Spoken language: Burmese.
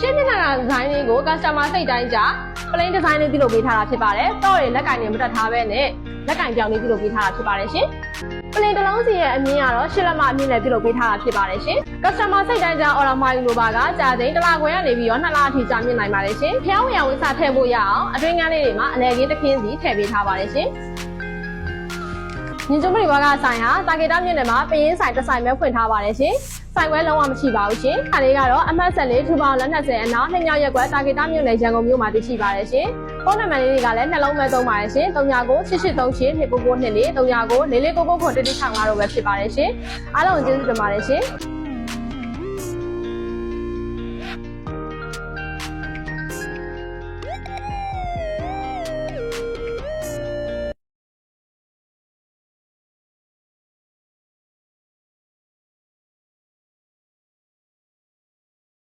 ရှင်းမျက်နှာဒီဇိုင်းလေးကို customer စိတ်တိုင်းကြ plain design လေးပြုလုပ်ပေးထားတာဖြစ်ပါတယ်။တော့ရလက်ကင်တွေမတက်ထားပဲနဲ့လက်ကင်ပြောင်းလေးပြုလုပ်ပေးထားတာဖြစ်ပါတယ်ရှင်။ plain တစ်လုံးစီရဲ့အမြင်ကတော့ရှစ်လက်မအမြင့်နဲ့ပြုလုပ်ပေးထားတာဖြစ်ပါတယ်ရှင်။ customer စိတ်တိုင်းကြ order မှာယူလိုပါကကြာချိန်တစ်လခွဲကနေပြီးတော့နှစ်လအထိကြာမြင့်နိုင်ပါတယ်ရှင်။ဖျောင်းဝေယဝိစာထည့်ဖို့ရအောင်အတွင်းကန်းလေးတွေမှာအလဲကင်းတစ်ခင်းစီထည့်ပေးထားပါတယ်ရှင်။ ညင်ကျုံမရီဝါကဆိုင်ဟာတာဂေတာမြင့်နယ်မှာပရင်ဆိုင်တစ်ဆိုင်ပဲဖွင့်ထားပါတယ်ရှင်။ဆိုင်ခွဲလုံးဝမရှိပါဘူးရှင်။ခါလေးကတော့အမှတ်ဆက်လေးထူပေါင်းလက်20အနောက်နှညရက်ကွက်တာဂေတာမြင့်နယ်ရန်ကုန်မြို့မှာတည်ရှိပါတယ်ရှင်။ဖုန်းနံပါတ်လေးတွေကလည်းနှလုံးမဲ့သုံးပါတယ်ရှင်။39 8838 2994 39 4499 4499 165တို့ပဲဖြစ်ပါတယ်ရှင်။အားလုံးကျေးဇူးတင်ပါတယ်ရှင်။